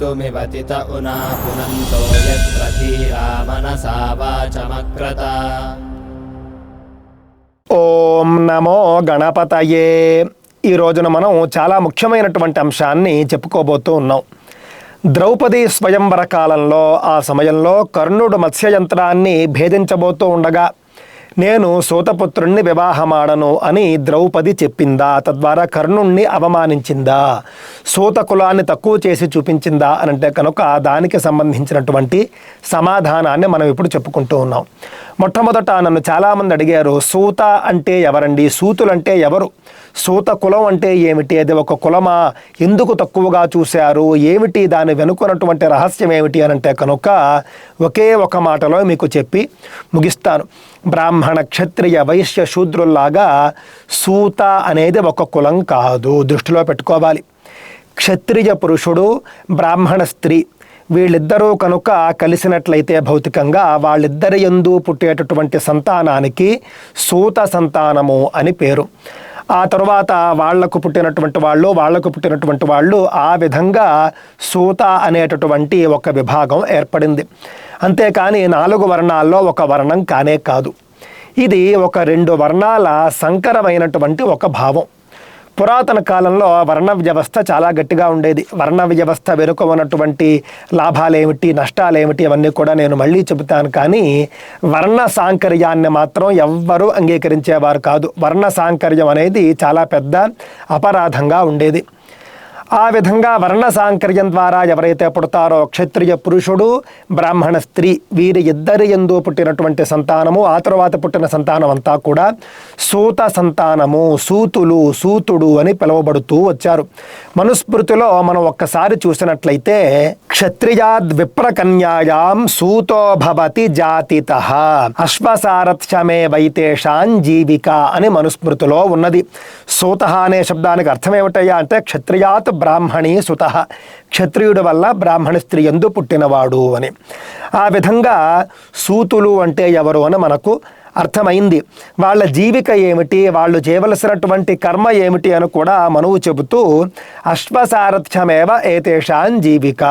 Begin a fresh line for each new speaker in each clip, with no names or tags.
कर्तुमिवतित उना पुनन्तो यत्र धीरा मनसा वाचमक्रत
ఓం నమో గణపతయే ఈ రోజున మనం చాలా ముఖ్యమైనటువంటి అంశాన్ని చెప్పుకోబోతూ ఉన్నాం ద్రౌపది స్వయంవర కాలంలో ఆ సమయంలో కర్ణుడు మత్స్యయంత్రాన్ని భేదించబోతూ ఉండగా నేను సూతపుత్రుణ్ణి వివాహమాడను అని ద్రౌపది చెప్పిందా? తద్వారా కర్ణుణ్ణి అవమానించిందా? సూత కులాన్ని తక్కువ చేసి చూపించిందా? అని అంటే కనుక దానికి సంబంధించినటువంటి సమాధానాన్ని మనం ఇప్పుడు చెప్పుకుంటూ ఉన్నాం. మొట్టమొదట నన్ను చాలామంది అడిగారు సూత అంటే ఎవరండి? సూతులంటే ఎవరు? సూత కులం అంటే ఏమిటి? అది ఒక కులమా? ఎందుకు తక్కువగా చూశారు? ఏమిటి దాని వెనుకున్నటువంటి రహస్యం ఏమిటి? అని అంటే కనుక ఒకే ఒక మాటలో మీకు చెప్పి ముగిస్తాను. బ్రాహ్మణ క్షత్రియ వైశ్య శూద్రుల్లాగా సూత అనేది ఒక కులం కాదు. దృష్టిలో పెట్టుకోవాలి. క్షత్రియ పురుషుడు బ్రాహ్మణ స్త్రీ. వీళ్ళిద్దరూ కనుక కలిసినట్లయితే భౌతికంగా వాళ్ళిద్దరి ఎందు పుట్టేటటువంటి సంతానానికి సూత సంతానము అని పేరు. ఆ తరువాత వాళ్ళకు పుట్టినటువంటి వాళ్ళు వాళ్ళకు పుట్టినటువంటి వాళ్ళు ఆ విధంగా సూత అనేటటువంటి ఒక విభాగం ఏర్పడింది. అంతేకాని నాలుగు వర్ణాల్లో ఒక వర్ణం కానే కాదు. ఇది ఒక రెండు వర్ణాల సంకరమైనటువంటి ఒక భావం. పురాతన కాలంలో వర్ణ వ్యవస్థ చాలా గట్టిగా ఉండేది. వర్ణ వ్యవస్థ వెనుక ఉన్నటువంటి లాభాలేమిటి నష్టాలేమిటి అవన్నీ కూడా నేను మళ్ళీ చెబుతాను. కానీ వర్ణ సాంకర్యాన్ని మాత్రం ఎవ్వరూ అంగీకరించేవారు కాదు. వర్ణ సాంకర్యం అనేది చాలా పెద్ద అపరాధంగా ఉండేది. ఆ విధంగా వర్ణ సాంకర్యం ద్వారా ఎవరైతే పుడతారో క్షత్రియ పురుషుడు బ్రాహ్మణ స్త్రీ వీరి ఇద్దరి ఎందు పుట్టినటువంటి సంతానము ఆ తర్వాత పుట్టిన సంతానం అంతా కూడా సూత సంతానము సూతులు సూతుడు అని పిలువబడుతూ వచ్చారు. మనుస్మృతిలో మనం ఒక్కసారి చూసినట్లయితే క్షత్రియాద్ విప్రకన్యాయాం సూతో భవతి జాతిత అశ్వసారథ్యమే వైతేషాన్ జీవిక అని మనుస్మృతిలో ఉన్నది. సూత అనే శబ్దానికి అర్థం ఏమిటయ్యా అంటే క్షత్రియాత్ బ్రాహ్మణి సుత క్షత్రియుడి వల్ల బ్రాహ్మణ స్త్రీ ఎందు పుట్టినవాడు అని. ఆ విధంగా సూతులు అంటే ఎవరు అని మనకు అర్థమైంది. వాళ్ళ జీవిక ఏమిటి? వాళ్ళు చేయవలసినటువంటి కర్మ ఏమిటి అని కూడా మనువు చెబుతూ అశ్వసారథ్యమేవ ఏతేషాన్ జీవిక.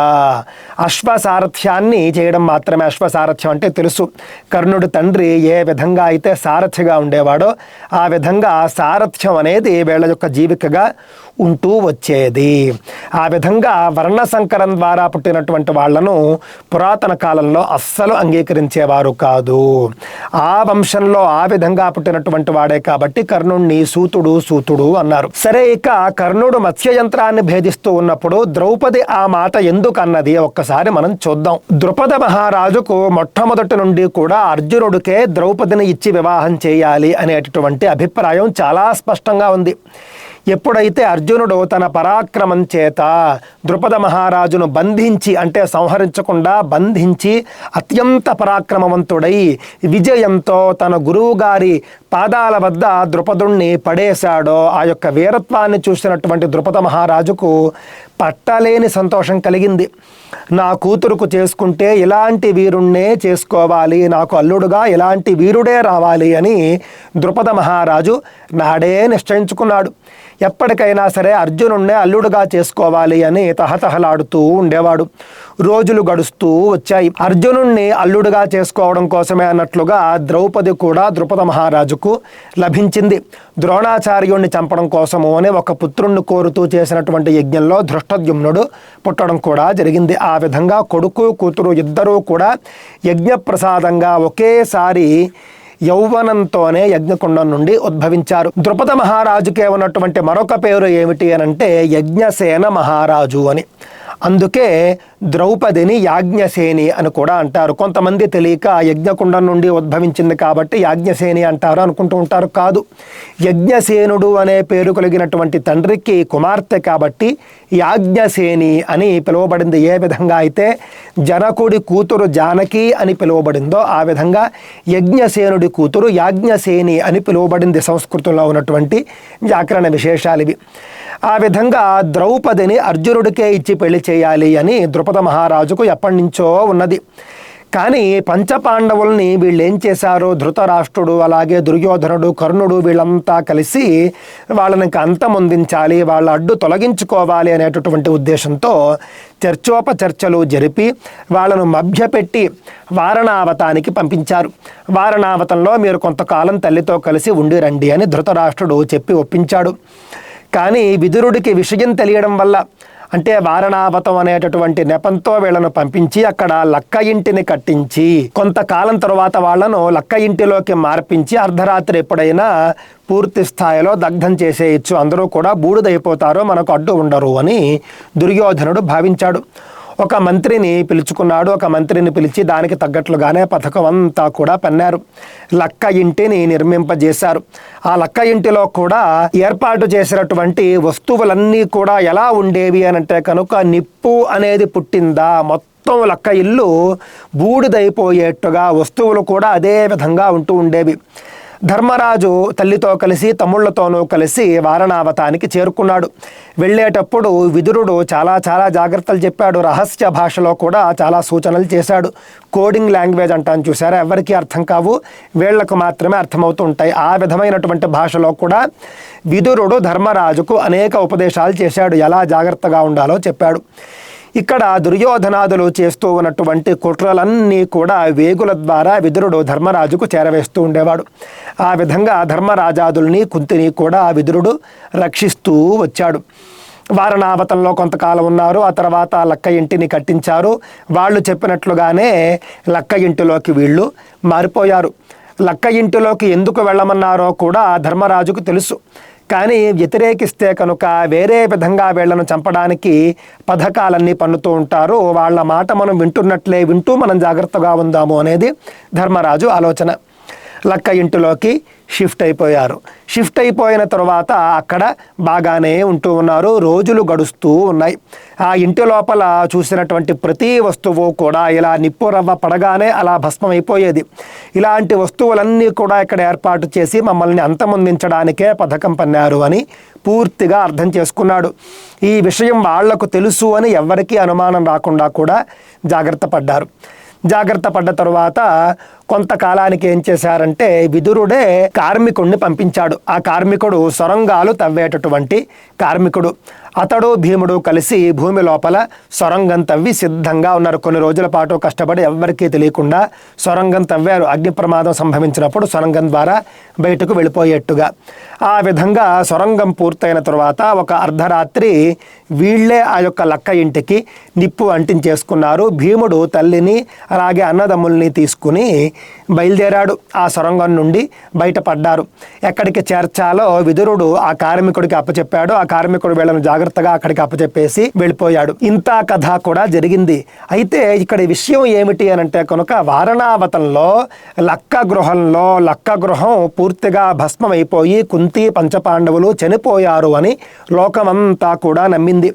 అశ్వసారథ్యాన్ని చేయడం మాత్రమే అశ్వసారథ్యం అంటే తెలుసు. కర్ణుడు తండ్రి ఏ విధంగా అయితే సారథ్యగా ఉండేవాడో ఆ విధంగా సారథ్యం అనేది వీళ్ళ యొక్క జీవికగా ఉంటూ వచ్చేది. ఆ విధంగా వర్ణ సంకరం ద్వారా పుట్టినటువంటి వాళ్ళను పురాతన కాలంలో అస్సలు అంగీకరించేవారు కాదు. ఆ వంశంలో ఆ విధంగా పుట్టినటువంటి వాడే కాబట్టి కర్ణుణ్ణి సూతుడు సూతుడు అన్నారు. సరే ఇక కర్ణుడు మత్స్య యంత్రాన్ని భేదిస్తూ ఉన్నప్పుడు ద్రౌపది ఆ మాట ఎందుకు అన్నది ఒక్కసారి మనం చూద్దాం. ద్రుపద మహారాజుకు మొట్టమొదటి నుండి కూడా అర్జునుడికే ద్రౌపదిని ఇచ్చి వివాహం చేయాలి అనేటటువంటి అభిప్రాయం చాలా స్పష్టంగా ఉంది. ఎప్పుడైతే అర్జునుడు తన పరాక్రమం చేత ద్రుపద మహారాజును బంధించి అంటే సంహరించకుండా బంధించి అత్యంత పరాక్రమవంతుడై విజయంతో తన గురువుగారి పాదాల వద్ద ద్రుపదుణ్ణి పడేశాడో ఆ యొక్క వీరత్వాన్ని చూసినటువంటి ద్రుపద మహారాజుకు పట్టలేని సంతోషం కలిగింది. నా కూతురుకు చేసుకుంటే ఇలాంటి వీరుణ్ణే చేసుకోవాలి నాకు అల్లుడుగా ఇలాంటి వీరుడే రావాలి అని ద్రుపద మహారాజు నాడే నిశ్చయించుకున్నాడు. ఎప్పటికైనా సరే అర్జునుణ్ణే అల్లుడుగా చేసుకోవాలి అని తహతహలాడుతూ ఉండేవాడు. రోజులు గడుస్తూ వచ్చాయి. అర్జునుణ్ణి అల్లుడుగా చేసుకోవడం కోసమే అన్నట్లుగా ద్రౌపది కూడా ద్రుపద మహారాజుకు లభించింది. ద్రోణాచార్యుణ్ణి చంపడం కోసము అని ఒక పుత్రుణ్ణి కోరుతూ చేసినటువంటి యజ్ఞంలో ధృష్టద్యుమ్నుడు పుట్టడం కూడా జరిగింది. ఆ విధంగా కొడుకు కూతురు ఇద్దరూ కూడా యజ్ఞప్రసాదంగా ఒకేసారి యౌవనంతోనే యజ్ఞకుండం నుండి ఉద్భవించారు. ద్రుపద మహారాజుకే ఉన్నటువంటి మరొక పేరు ఏమిటి అని అంటే యజ్ఞసేన మహారాజు అని. అందుకే ద్రౌపదిని యాజ్ఞసేని అని కూడా అంటారు. కొంతమంది తెలియక యజ్ఞకుండం నుండి ఉద్భవించింది కాబట్టి యాజ్ఞసేని అంటారు అనుకుంటూ ఉంటారు. కాదు యజ్ఞసేనుడు అనే పేరు కలిగినటువంటి తండ్రికి కుమార్తె కాబట్టి యాజ్ఞసేని అని పిలువబడింది. ఏ విధంగా అయితే జనకుడి కూతురు జానకి అని పిలువబడిందో ఆ విధంగా యజ్ఞసేనుడి కూతురు యాజ్ఞసేని అని పిలువబడింది సంస్కృతంలో ఉన్నటువంటి వ్యాకరణ విశేషాలు ఇవి. ఆ విధంగా ద్రౌపదిని అర్జునుడికే ఇచ్చి పెళ్ళి చేయాలి అని ద్రుపద మహారాజుకు ఎప్పటి నుంచో ఉన్నది. కానీ పంచపాండవుల్ని వీళ్ళు ఏం చేశారో ధృతరాష్ట్రుడు అలాగే దుర్యోధనుడు కర్ణుడు వీళ్ళంతా కలిసి వాళ్ళని ఇంక అంతమొందించాలి వాళ్ళ అడ్డు తొలగించుకోవాలి అనేటటువంటి ఉద్దేశంతో చర్చోపచర్చలు జరిపి వాళ్ళను మభ్యపెట్టి వారణావతానికి పంపించారు. వారణావతంలో మీరు కొంతకాలం తల్లితో కలిసి ఉండి రండి అని ధృతరాష్ట్రుడు చెప్పి ఒప్పించాడు. కానీ విదురుడికి విషయం తెలియడం వల్ల అంటే వారణావతం అనేటటువంటి నెపంతో వీళ్ళను పంపించి అక్కడ లక్క ఇంటిని కట్టించి కొంతకాలం తరువాత వాళ్ళను లక్క ఇంటిలోకి మార్పించి అర్ధరాత్రి ఎప్పుడైనా పూర్తి స్థాయిలో దగ్ధం చేసేయచ్చు. అందరూ కూడా బూడిదైపోతారు మనకు అడ్డు ఉండరు అని దుర్యోధనుడు భావించాడు. ఒక మంత్రిని పిలుచుకున్నాడు. ఒక మంత్రిని పిలిచి దానికి తగ్గట్లుగానే పథకం అంతా కూడా పన్నారు. లక్క ఇంటిని నిర్మింపజేశారు. ఆ లక్క ఇంటిలో కూడా ఏర్పాటు చేసినటువంటి వస్తువులన్నీ కూడా ఎలా ఉండేవి అని అంటే కనుక నిప్పు అనేది పుట్టిందా? మొత్తం లక్క ఇల్లు బూడిదైపోయేట్టుగా వస్తువులు కూడా అదే విధంగా ఉంటూ ఉండేవి. ధర్మరాజు తల్లితో కలిసి తమ్ముళ్ళతోనూ కలిసి వారణావతానికి చేరుకున్నాడు. వెళ్ళేటప్పుడు విదురుడు చాలా చాలా జాగ్రత్తలు చెప్పాడు. రహస్య భాషలో కూడా చాలా సూచనలు చేశాడు. కోడింగ్ లాంగ్వేజ్ అంటాను చూసారా ఎవరికీ అర్థం కావు. వీళ్ళకు మాత్రమే అర్థమవుతూ ఉంటాయి ఆ విధమైనటువంటి భాషలో కూడా విదురుడు ధర్మరాజుకు అనేక ఉపదేశాలు చేశాడు. ఎలా జాగ్రత్తగా ఉండాలో చెప్పాడు. ఇక్కడ దుర్యోధనాదులు చేస్తూ ఉన్నటువంటి కుట్రలన్నీ కూడా వేగుల ద్వారా విదురుడు ధర్మరాజుకు చేరవేస్తూ ఉండేవాడు. ఆ విధంగా ధర్మరాజాదుల్ని కుంతిని కూడా విదురుడు రక్షిస్తూ వచ్చాడు. వారణావతంలో కొంతకాలం ఉన్నారు. ఆ తర్వాత లక్క ఇంటిని కట్టించారు. వాళ్ళు చెప్పినట్లుగానే లక్క ఇంటిలోకి వీళ్ళు మారిపోయారు. లక్క ఇంటిలోకి ఎందుకు వెళ్ళమన్నారో కూడా ధర్మరాజుకు తెలుసు. కానీ వ్యతిరేకిస్తే కనుక వేరే విధంగా వీళ్ళను చంపడానికి పథకాలన్నీ పన్నుతూ ఉంటారు. వాళ్ళ మాట మనం వింటున్నట్లే వింటూ మనం జాగ్రత్తగా ఉందాము అనేది ధర్మరాజు ఆలోచన. లక్క ఇంటిలోకి షిఫ్ట్ అయిపోయారు. షిఫ్ట్ అయిపోయిన తర్వాత అక్కడ బాగానే ఉంటూ ఉన్నారు. రోజులు గడుస్తూ ఉన్నాయి. ఆ ఇంటి లోపల చూసినటువంటి ప్రతి వస్తువు కూడా ఇలా నిప్పు రవ్వ పడగానే అలా భస్మం అయిపోయేది. ఇలాంటి వస్తువులన్నీ కూడా ఇక్కడ ఏర్పాటు చేసి మమ్మల్ని అంతమొందించడానికే పథకం పన్నారు అని పూర్తిగా అర్థం చేసుకున్నాడు. ఈ విషయం వాళ్ళకు తెలుసు అని ఎవరికీ అనుమానం రాకుండా కూడా జాగ్రత్త పడ్డారు. జాగ్రత్త పడ్డ తరువాత కొంతకాలానికి ఏం చేశారంటే విదురుడే కార్మికుడిని పంపించాడు. ఆ కార్మికుడు సొరంగాలు తవ్వేటటువంటి కార్మికుడు. అతడు భీముడు కలిసి భూమి లోపల సొరంగం తవ్వి సిద్ధంగా ఉన్నారు. కొన్ని రోజుల పాటు కష్టపడి ఎవ్వరికీ తెలియకుండా సొరంగం తవ్వారు. అగ్ని ప్రమాదం సంభవించినప్పుడు సొరంగం ద్వారా బయటకు వెళ్ళిపోయేట్టుగా. ఆ విధంగా సొరంగం పూర్తయిన తర్వాత ఒక అర్ధరాత్రి వీళ్ళే ఆ యొక్క లక్క ఇంటికి నిప్పు అంటించేసుకున్నారు. భీముడు తల్లిని అలాగే అన్నదమ్ముల్ని తీసుకుని బయలుదేరాడు. ఆ సొరంగం నుండి బయటపడ్డారు. ఎక్కడికి చేర్చాలో విదురుడు ఆ కార్మికుడికి అప్పచెప్పాడు. ఆ కార్మికుడు వీళ్ళను జాగ్రత్తగా అక్కడికి అప్పచెప్పేసి వెళ్ళిపోయాడు. ఇంత కథ కూడా జరిగింది. అయితే ఇక్కడ విషయం ఏమిటి అని అంటే కనుక వారణావతంలో లక్క గృహంలో లక్క గృహం పూర్తిగా భస్మమైపోయి కుంతి పంచపాండవులు చనిపోయారు అని లోకమంతా కూడా నమ్మింది.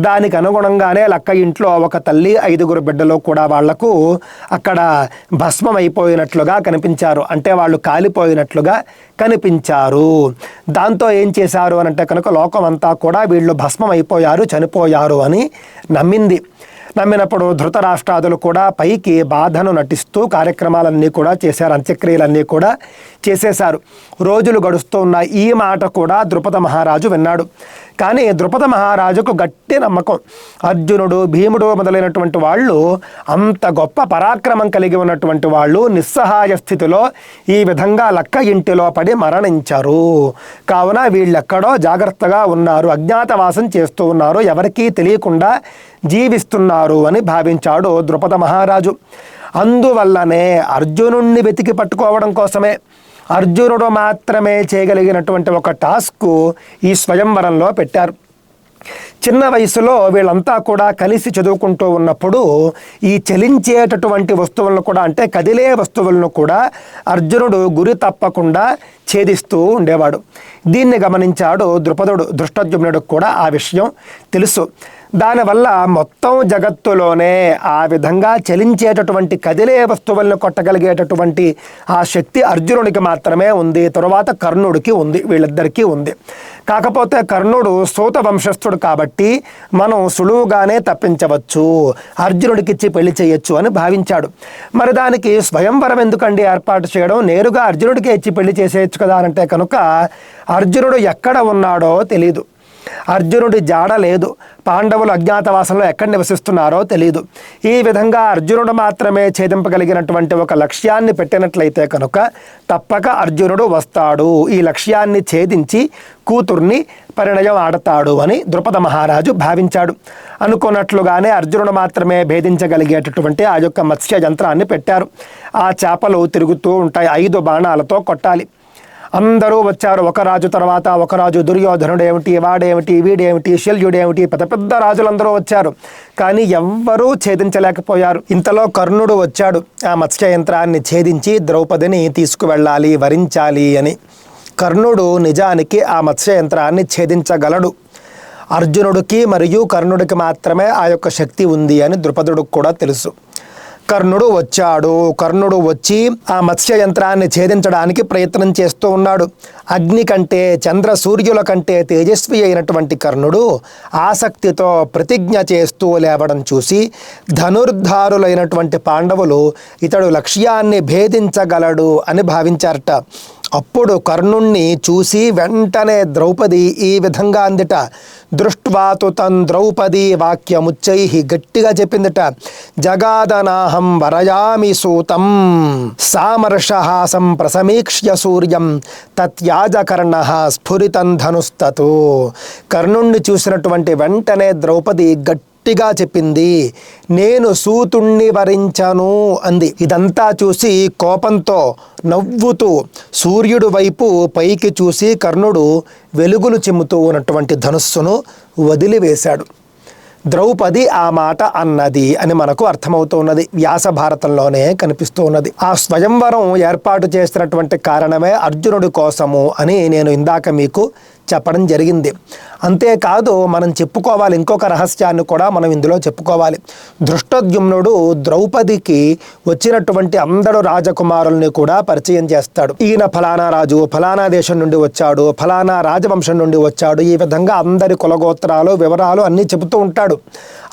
దానికి అనుగుణంగానే లక్క ఇంట్లో ఒక తల్లి ఐదుగురు బిడ్డలు కూడా వాళ్ళకు అక్కడ భస్మం అయిపోయినట్లుగా కనిపించారు. అంటే వాళ్ళు కాలిపోయినట్లుగా కనిపించారు. దాంతో ఏం చేశారు అని అంటే కనుక లోకం అంతా కూడా వీళ్ళు భస్మం అయిపోయారు చనిపోయారు అని నమ్మింది. నమ్మినప్పుడు ధృతరాష్ట్రాదులు కూడా పైకి బాధను నటిస్తూ కార్యక్రమాలన్నీ కూడా చేశారు అంత్యక్రియలన్నీ కూడా చేసేశారు. రోజులు గడుస్తూ ఉన్న ఈ మాట కూడా ద్రుపద మహారాజు విన్నాడు. కానీ ద్రుపద మహారాజుకు గట్టి నమ్మకం. అర్జునుడు భీముడు మొదలైనటువంటి వాళ్ళు అంత గొప్ప పరాక్రమం కలిగి ఉన్నటువంటి వాళ్ళు నిస్సహాయ స్థితిలో ఈ విధంగా లక్క ఇంటిలో పడి మరణించారు. కావున వీళ్ళెక్కడో జాగ్రత్తగా ఉన్నారు అజ్ఞాతవాసం చేస్తూ ఉన్నారు ఎవరికీ తెలియకుండా జీవిస్తున్నారు అని భావించాడు ద్రుపద మహారాజు. అందువల్లనే అర్జునుణ్ణి వెతికి పట్టుకోవడం కోసమే అర్జునుడు మాత్రమే చేయగలిగినటువంటి ఒక టాస్క్ ఈ స్వయంవరంలో పెట్టారు. చిన్న వయసులో వీళ్ళంతా కూడా కలిసి చదువుకుంటూ ఉన్నప్పుడు ఈ చలించేటటువంటి వస్తువులను కూడా అంటే కదిలే వస్తువులను కూడా అర్జునుడు గురి తప్పకుండా ఛేదిస్తూ ఉండేవాడు. దీన్ని గమనించాడు ద్రుపదుడు. దృష్టద్యుమ్నుడు కూడా ఆ విషయం తెలుసు. దానివల్ల మొత్తం జగత్తులోనే ఆ విధంగా చలించేటటువంటి కదిలే వస్తువులను కొట్టగలిగేటటువంటి ఆ శక్తి అర్జునుడికి మాత్రమే ఉంది. తరువాత కర్ణుడికి ఉంది. వీళ్ళిద్దరికీ ఉంది. కాకపోతే కర్ణుడు సూత వంశస్థుడు కాబట్టి మనం సులువుగానే తప్పించవచ్చు. అర్జునుడికిచ్చి పెళ్ళి చేయొచ్చు అని భావించాడు. మరి దానికి స్వయంవరం ఎందుకండి ఏర్పాటు చేయడం? నేరుగా అర్జునుడికి ఇచ్చి పెళ్ళి చేసేయచ్చు కదా అంటే కనుక అర్జునుడు ఎక్కడ ఉన్నాడో తెలియదు అర్జునుడి జాడ లేదు. పాండవులు అజ్ఞాతవాసంలో ఎక్కడ నివసిస్తున్నారో తెలియదు ఈ విధంగా అర్జునుడు మాత్రమే ఛేదింపగలిగినటువంటి ఒక లక్ష్యాన్ని పెట్టినట్లయితే కనుక తప్పక అర్జునుడు వస్తాడు. ఈ లక్ష్యాన్ని ఛేదించి కూతుర్ని పరిణయం ఆడతాడు అని ద్రుపద మహారాజు భావించాడు. అనుకున్నట్లుగానే అర్జునుడు మాత్రమే భేదించగలిగేటటువంటి ఆ యొక్క మత్స్య యంత్రాన్ని పెట్టారు. ఆ చేపలు తిరుగుతూ ఉంటాయి. ఐదు బాణాలతో కొట్టాలి. అందరూ వచ్చారు. ఒక రాజు తర్వాత ఒక రాజు. దుర్యోధనుడు ఏమిటి? వాడేమిటి వీడేమిటి శల్యుడేమిటి పెద్ద పెద్ద రాజులందరూ వచ్చారు. కానీ ఎవ్వరూ ఛేదించలేకపోయారు. ఇంతలో కర్ణుడు వచ్చాడు. ఆ మత్స్య యంత్రాన్ని ఛేదించి ద్రౌపదిని తీసుకువెళ్ళాలి వరించాలి అని. కర్ణుడు నిజానికి ఆ మత్స్య యంత్రాన్ని ఛేదించగలడు. అర్జునుడికి మరియు కర్ణుడికి మాత్రమే ఆ యొక్క శక్తి ఉంది అని ద్రుపదుడికి కూడా తెలుసు. కర్ణుడు వచ్చాడు. కర్ణుడు వచ్చి ఆ మత్స్య యంత్రాన్ని ఛేదించడానికి ప్రయత్నం చేస్తూ ఉన్నాడు. అగ్ని కంటే చంద్ర సూర్యుల కంటే తేజస్వి అయినటువంటి కర్ణుడు ఆసక్తితో ప్రతిజ్ఞ చేస్తూ లేవడం చూసి ధనుర్ధారులైనటువంటి పాండవులు ఇతడు లక్ష్యాన్ని భేదించగలడు అని భావించారట. అప్పుడు కర్ణుణ్ణి చూసి వెంటనే ద్రౌపది ఈ విధంగా అందిట దృష్ట్వాతు తన్ ద్రౌపది వాక్యముచ్చై గట్టిగా చెప్పిందిట జగాదనాహం వరయామి సూతం సామర్షహాసం ప్రసమీక్ష్య సూర్యం తత్యాజకర్ణ స్ఫురితం ధనుస్తతు. కర్ణుణ్ణి చూసినటువంటి వెంటనే ద్రౌపది గట్టి గట్టిగా చెప్పింది నేను సూతుణ్ణి వరించను అంది. ఇదంతా చూసి కోపంతో నవ్వుతూ సూర్యుడు వైపు పైకి చూసి కర్ణుడు వెలుగులు చిమ్ముతూ ఉన్నటువంటి ధనుస్సును వదిలివేశాడు. ద్రౌపది ఆ మాట అన్నది అని మనకు అర్థమవుతున్నది. వ్యాస భారతంలోనే కనిపిస్తూ ఉన్నది ఆ స్వయంవరం ఏర్పాటు చేసినటువంటి కారణమే అర్జునుడి కోసము అని నేను ఇందాక మీకు చెప్పడం జరిగింది. అంతేకాదు మనం చెప్పుకోవాలి ఇంకొక రహస్యాన్ని కూడా మనం ఇందులో చెప్పుకోవాలి. దృష్టోద్యుమ్నుడు ద్రౌపదికి వచ్చినటువంటి అందరు రాజకుమారుల్ని కూడా పరిచయం చేస్తాడు. ఈయన ఫలానా రాజు ఫలానా దేశం నుండి వచ్చాడు ఫలానా రాజవంశం నుండి వచ్చాడు. ఈ విధంగా అందరి కులగోత్రాలు వివరాలు అన్నీ చెబుతూ ఉంటాడు.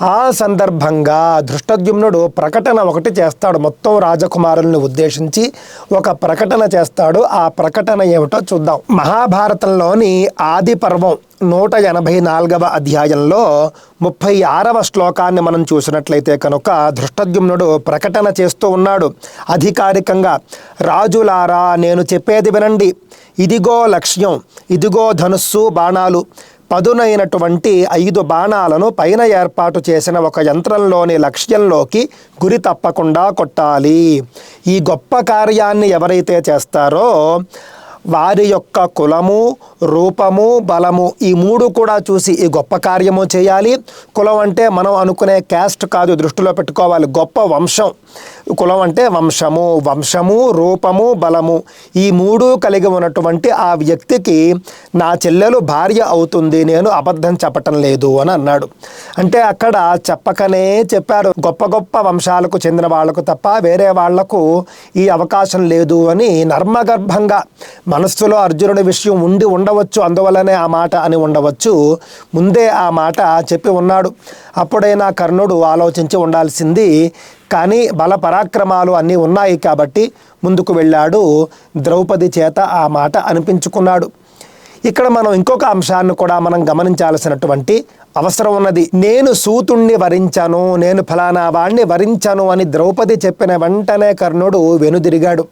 ఆ సందర్భంగా దృష్టద్యుమ్నుడు ప్రకటన ఒకటి చేస్తాడు. మొత్తం రాజకుమారుల్ని ఉద్దేశించి ఒక ప్రకటన చేస్తాడు. ఆ ప్రకటన ఏమిటో చూద్దాం. మహాభారతంలోని ఆది పర్వం నూట ఎనభై నాలుగవ అధ్యాయంలో ముప్పై ఆరవ శ్లోకాన్ని మనం చూసినట్లయితే కనుక ధృష్టద్యుమ్నుడు ప్రకటన చేస్తూ ఉన్నాడు. అధికారికంగా రాజులారా నేను చెప్పేది వినండి. ఇదిగో లక్ష్యం ఇదిగో ధనుస్సు బాణాలు. పదునైనటువంటి ఐదు బాణాలను పైన ఏర్పాటు చేసిన ఒక యంత్రంలోని లక్ష్యంలోకి గురి తప్పకుండా కొట్టాలి. ఈ గొప్ప కార్యాన్ని ఎవరైతే చేస్తారో వారి యొక్క కులము రూపము బలము ఈ మూడు కూడా చూసి ఈ గొప్ప కార్యము చేయాలి. కులం అంటే మనం అనుకునే క్యాస్ట్ కాదు దృష్టిలో పెట్టుకోవాలి. గొప్ప వంశం. కులం అంటే వంశము వంశము రూపము బలము. ఈ మూడు కలిగి ఉన్నటువంటి ఆ వ్యక్తికి నా చెల్లెలు భార్య అవుతుంది నేను అబద్ధం చెప్పటం లేదు అని అన్నాడు. అంటే అక్కడ చెప్పకనే చెప్పారు గొప్ప గొప్ప వంశాలకు చెందిన వాళ్ళకు తప్ప వేరే వాళ్ళకు ఈ అవకాశం లేదు అని నర్మగర్భంగా మనస్సులో అర్జునుడి విషయం ఉండి ఉండవచ్చు. అందువల్లనే ఆ మాట అని ఉండవచ్చు. ముందే ఆ మాట చెప్పి ఉన్నాడు. అప్పుడైనా కర్ణుడు ఆలోచించి ఉండాల్సింది కానీ బల పరాక్రమాలు అన్నీ ఉన్నాయి కాబట్టి ముందుకు వెళ్ళాడు. ద్రౌపది చేత ఆ మాట అనిపించుకున్నాడు. ఇక్కడ మనం ఇంకొక అంశాన్ని కూడా మనం గమనించాల్సినటువంటి అవసరం ఉన్నది. నేను సూతుణ్ణి వరించను నేను ఫలానా వాణ్ణి వరించను అని ద్రౌపది చెప్పిన వెంటనే కర్ణుడు వెనుదిరిగాడు.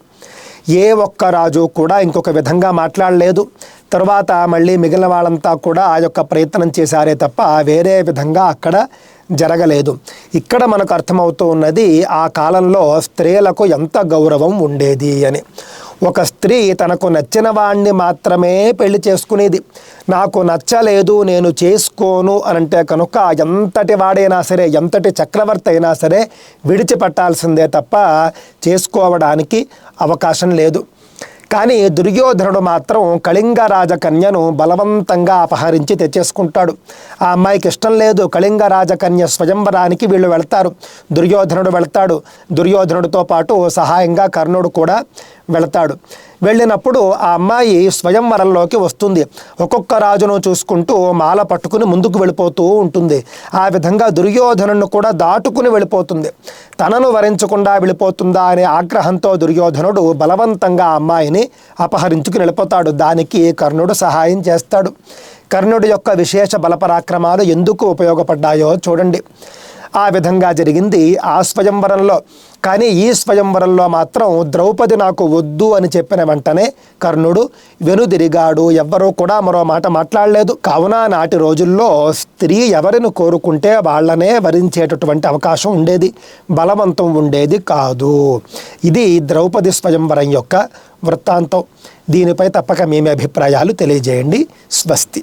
ఏ ఒక్క రాజు కూడా ఇంకొక విధంగా మాట్లాడలేదు. తర్వాత మళ్ళీ మిగిలిన వాళ్ళంతా కూడా ఆ యొక్క ప్రయత్నం చేశారే తప్ప వేరే విధంగా అక్కడ జరగలేదు. ఇక్కడ మనకు అర్థమవుతూ ఉన్నది ఆ కాలంలో స్త్రీలకు ఎంత గౌరవం ఉండేది అని. ఒక స్త్రీ తనకు నచ్చిన వాణ్ణి మాత్రమే పెళ్ళి చేసుకునేది. నాకు నచ్చలేదు నేను చేసుకోను అని అంటే కనుక ఎంతటి వాడైనా సరే ఎంతటి చక్రవర్తి అయినా సరే విడిచిపెట్టాల్సిందే తప్ప చేసుకోవడానికి అవకాశం లేదు. కానీ దుర్యోధనుడు మాత్రం కళింగ రాజకన్యను బలవంతంగా అపహరించి తెచ్చేసుకుంటాడు. ఆ అమ్మాయికి ఇష్టం లేదు. కళింగ రాజకన్య స్వయంవరానికి వీళ్ళు వెళ్తారు. దుర్యోధనుడు వెళ్తాడు. దుర్యోధనుడితో పాటు సహాయంగా కర్ణుడు కూడా వెళతాడు. వెళ్ళినప్పుడు ఆ అమ్మాయి స్వయంవరంలోకి వస్తుంది. ఒక్కొక్క రాజును చూసుకుంటూ మాల పట్టుకుని ముందుకు వెళ్ళిపోతూ ఉంటుంది. ఆ విధంగా దుర్యోధనుడిని కూడా దాటుకుని వెళ్ళిపోతుంది. తనను వరించకుండా వెళ్ళిపోతుందా అనే ఆగ్రహంతో దుర్యోధనుడు బలవంతంగా అమ్మాయిని అపహరించుకుని వెళ్ళిపోతాడు. దానికి కర్ణుడు సహాయం చేస్తాడు. కర్ణుడి యొక్క విశేష బలపరాక్రమాలు ఎందుకు ఉపయోగపడ్డాయో చూడండి. ఆ విధంగా జరిగింది ఆ స్వయంవరంలో. కానీ ఈ స్వయంవరంలో మాత్రం ద్రౌపది నాకు వద్దు అని చెప్పిన వెంటనే కర్ణుడు వెనుదిరిగాడు ఎవ్వరూ కూడా మరో మాట మాట్లాడలేదు. కావున నాటి రోజుల్లో స్త్రీ ఎవరిని కోరుకుంటే వాళ్ళనే వరించేటటువంటి అవకాశం ఉండేది. బలవంతం ఉండేది కాదు. ఇది ద్రౌపది స్వయంవరం యొక్క వృత్తాంతం. దీనిపై తప్పక మీ అభిప్రాయాలు తెలియజేయండి. స్వస్తి.